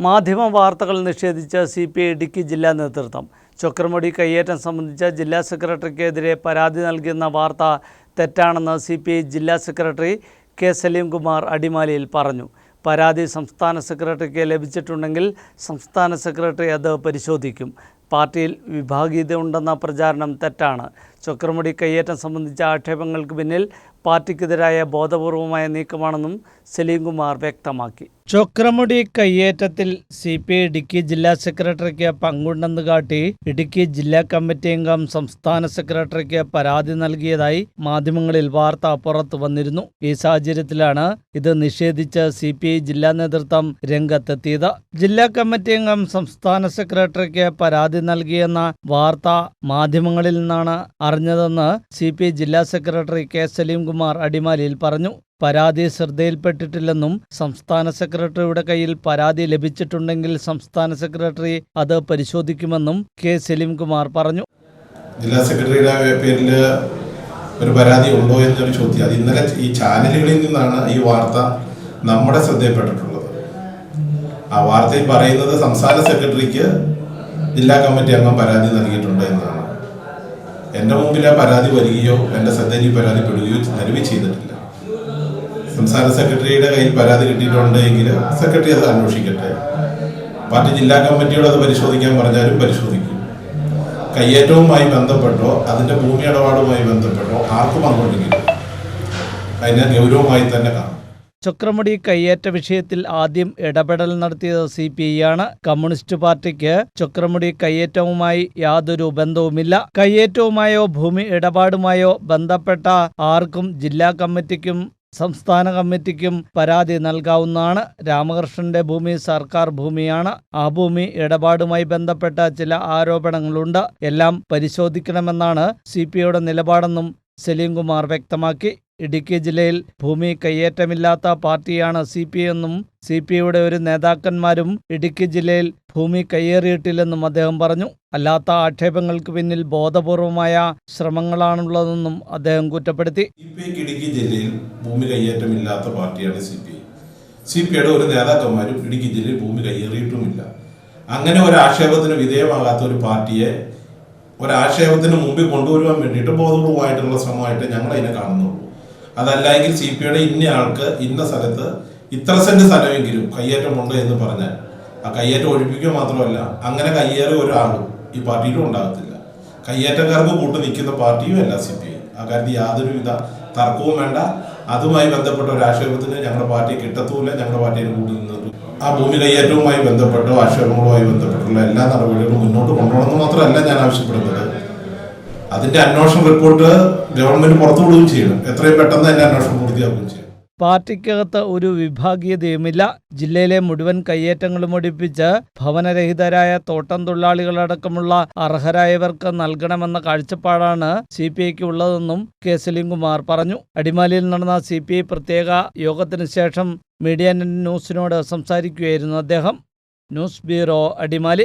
മാധ്യമ വാർത്തകൾ നിഷേധിച്ച സി പി ഐ ഇടുക്കി ജില്ലാ നേതൃത്വം. ചൊക്രമുടി കയ്യേറ്റം സംബന്ധിച്ച ജില്ലാ സെക്രട്ടറിക്കെതിരെ പരാതി നൽകിയെന്ന വാർത്ത തെറ്റാണെന്ന് സി പി ഐ ജില്ലാ സെക്രട്ടറി കെ സലീംകുമാർ അടിമാലിയിൽ പറഞ്ഞു. പരാതി സംസ്ഥാന സെക്രട്ടറിക്ക് ലഭിച്ചിട്ടുണ്ടെങ്കിൽ സംസ്ഥാന സെക്രട്ടറി അത് പരിശോധിക്കും. പാർട്ടിയിൽ വിഭാഗീയത ഉണ്ടെന്ന പ്രചാരണം തെറ്റാണ്. ചൊക്രമുടി കയ്യേറ്റം സംബന്ധിച്ച ആക്ഷേപങ്ങൾക്ക് പിന്നിൽ പാർട്ടിക്കെതിരായ ബോധപൂർവമായ നീക്കമാണെന്നും സലീംകുമാർ വ്യക്തമാക്കി. ചൊക്രമുടി കയ്യേറ്റത്തിൽ സി പി ഐ ഇടുക്കി ജില്ലാ സെക്രട്ടറിക്ക് പങ്കുണ്ടെന്ന് കാട്ടി ഇടുക്കി ജില്ലാ കമ്മിറ്റി അംഗം സംസ്ഥാന സെക്രട്ടറിക്ക് പരാതി നൽകിയതായി മാധ്യമങ്ങളിൽ വാർത്ത പുറത്തു വന്നിരുന്നു. ഈ സാഹചര്യത്തിലാണ് ഇത് നിഷേധിച്ച് സി പി ഐ ജില്ലാ നേതൃത്വം രംഗത്തെത്തിയത്. ജില്ലാ കമ്മിറ്റി അംഗം സംസ്ഥാന സെക്രട്ടറിക്ക് പരാതി നൽകിയെന്ന വാർത്ത മാധ്യമങ്ങളിൽ നിന്നാണ് അറിഞ്ഞതെന്ന് സി പി ഐ ജില്ലാ സെക്രട്ടറി കെ സലീംകുമാർ അടിമാലിയിൽ പറഞ്ഞു. പരാതി ശ്രദ്ധയിൽപ്പെട്ടിട്ടില്ലെന്നും സംസ്ഥാന സെക്രട്ടറിയുടെ കയ്യിൽ പരാതി ലഭിച്ചിട്ടുണ്ടെങ്കിൽ സംസ്ഥാന സെക്രട്ടറി അത് പരിശോധിക്കുമെന്നും കെ സലീംകുമാർ പറഞ്ഞു. ജില്ലാ സെക്രട്ടറിയുടെ പേരിൽ ഒരു പരാതി ഉണ്ടോ എന്നൊരു ചോദ്യം. അത് ഇന്നലെ ഈ ചാനലുകളിൽ നിന്നാണ് ഈ വാർത്ത നമ്മുടെ ശ്രദ്ധയിൽപ്പെട്ടിട്ടുള്ളത്. ആ വാർത്തയിൽ പറയുന്നത് സംസ്ഥാന സെക്രട്ടറിക്ക് ജില്ലാ കമ്മിറ്റി അംഗം പരാതി നൽകിയിട്ടുണ്ട് എന്നാണ്. എന്റെ മുമ്പിൽ ആ പരാതി വരികയോ എന്റെ ശ്രദ്ധയിൽ പരാതിപ്പെടുകയോ പരാതി പെടുകയോ നിലവിൽ ചെയ്തിട്ടില്ല സംസ്ഥാന സെക്രട്ടറിയുടെ കയ്യിൽ പരാതി കിട്ടിയിട്ടുണ്ട് എങ്കിൽ സെക്രട്ടറി അത് അന്വേഷിക്കട്ടെ. പാർട്ടി ജില്ലാ കമ്മിറ്റിയോട് അത് പരിശോധിക്കാൻ പറഞ്ഞാലും പരിശോധിക്കും. കയ്യേറ്റവുമായി ബന്ധപ്പെട്ടോ അതിന്റെ ഭൂമി ഇടപാടുമായി ബന്ധപ്പെട്ടോ ആർക്കും പങ്കുണ്ടെങ്കിലും അതിനെ ഗൗരവമായി തന്നെ കാണും. ചക്രമുടി കയ്യേറ്റ വിഷയത്തിൽ ആദ്യം ഇടപെടൽ നടത്തിയത് സി പി ഐ ആണ് കമ്മ്യൂണിസ്റ്റ് പാർട്ടിക്ക് ചക്രമുടി കയ്യേറ്റവുമായി യാതൊരു ബന്ധവുമില്ല. കയ്യേറ്റവുമായോ ഭൂമി ഇടപാടുമായോ ബന്ധപ്പെട്ട ആർക്കും ജില്ലാ കമ്മിറ്റിക്കും സംസ്ഥാന കമ്മിറ്റിക്കും പരാതി നൽകാവുന്നതാണ്. രാമകൃഷ്ണന്റെ ഭൂമി സർക്കാർ ഭൂമിയാണ്. ആ ഭൂമി ഇടപാടുമായി ബന്ധപ്പെട്ട ചില ആരോപണങ്ങളുണ്ട്. എല്ലാം പരിശോധിക്കണമെന്നാണ് സി പി ഐയുടെ നിലപാടെന്നും സലീംകുമാർ വ്യക്തമാക്കി. ഇടുക്കി ജില്ലയിൽ ഭൂമി കയ്യേറ്റമില്ലാത്ത പാർട്ടിയാണ് സി പി എന്നും സി പി ഐയുടെ ഒരു നേതാക്കന്മാരും ഇടുക്കി ജില്ലയിൽ ഭൂമി കയ്യേറിയിട്ടില്ലെന്നും അദ്ദേഹം പറഞ്ഞു. അല്ലാത്ത ആക്ഷേപങ്ങൾക്ക് പിന്നിൽ ബോധപൂർവമായ ശ്രമങ്ങളാണുള്ളതെന്നും അദ്ദേഹം കുറ്റപ്പെടുത്തി. ഇടുക്കി ജില്ലയിൽ ഭൂമി കയ്യേറ്റമില്ലാത്ത പാർട്ടിയാണ് C P I. C P ഐയുടെ ഒരു നേതാക്കന്മാരും ഇടുക്കി ജില്ലയിൽ ഭൂമി കയ്യേറിയിട്ടുമില്ല. അങ്ങനെ ഒരു ആക്ഷേപത്തിന് വിധേയമാകാത്ത ഒരു പാർട്ടിയെ ഒരാക്ഷേപത്തിന് മുമ്പിൽ കൊണ്ടുവരുവാൻ വേണ്ടിയിട്ട് ബോധപൂർവമായിട്ടുള്ള ശ്രമമായിട്ട് ഞങ്ങൾ അതിനെ കാണുന്നുള്ളൂ. അതല്ല എങ്കിൽ സി പി ഐയുടെ ഇന്ന ആൾക്ക് ഇന്ന സ്ഥലത്ത് ഇത്ര സെന്റ് സ്ഥലമെങ്കിലും കയ്യേറ്റമുണ്ട് എന്ന് പറഞ്ഞാൽ ആ കയ്യേറ്റം ഒഴിപ്പിക്കുക മാത്രമല്ല അങ്ങനെ കയ്യേറിയ ഒരാളും ഈ പാർട്ടിയിലും ഉണ്ടാകത്തില്ല. കയ്യേറ്റക്കാർക്ക് കൂട്ടു നിൽക്കുന്ന പാർട്ടിയും അല്ല സി പി ഐ. ആ കാര്യത്തിൽ യാതൊരുവിധ തർക്കവും വേണ്ട. അതുമായി ബന്ധപ്പെട്ട ഒരു ആക്ഷേപത്തിന് ഞങ്ങളുടെ പാർട്ടി കിട്ടത്തുമില്ല ഞങ്ങളുടെ പാർട്ടിയെ കൂട്ടി നിന്നു ആ ഭൂമി കയ്യേറ്റവുമായി ബന്ധപ്പെട്ടോ ആക്ഷേപങ്ങളുമായി ബന്ധപ്പെട്ടുള്ള എല്ലാ നടപടികളും മുന്നോട്ട് കൊണ്ടുപോകണമെന്ന് മാത്രമല്ല ഞാൻ ആവശ്യപ്പെടുന്നത്. അതിന്റെ അന്വേഷണ റിപ്പോർട്ട് ഗവൺമെന്റ് പുറത്തുവിടുകയും ചെയ്യണം. എത്രയും പെട്ടെന്ന് തന്നെ അന്വേഷണം പൂർത്തിയാക്കുകയും ചെയ്യണം. പാർട്ടിക്കകത്ത് ഒരു വിഭാഗീയതയുമില്ല. ജില്ലയിലെ മുഴുവൻ കയ്യേറ്റങ്ങളും ഒടിപ്പിച്ച് ഭവനരഹിതരായ തോട്ടം തൊഴിലാളികളടക്കമുള്ള അർഹരായവർക്ക് നൽകണമെന്ന കാഴ്ചപ്പാടാണ് സി പി ഐക്ക് ഉള്ളതെന്നും കെ. സലീംകുമാർ പറഞ്ഞു. അടിമാലിയിൽ നടന്ന സി പി ഐ പ്രത്യേക യോഗത്തിന് ശേഷം മീഡിയ ന്യൂസിനോട് സംസാരിക്കുകയായിരുന്നു അദ്ദേഹം. News bureau Adimali.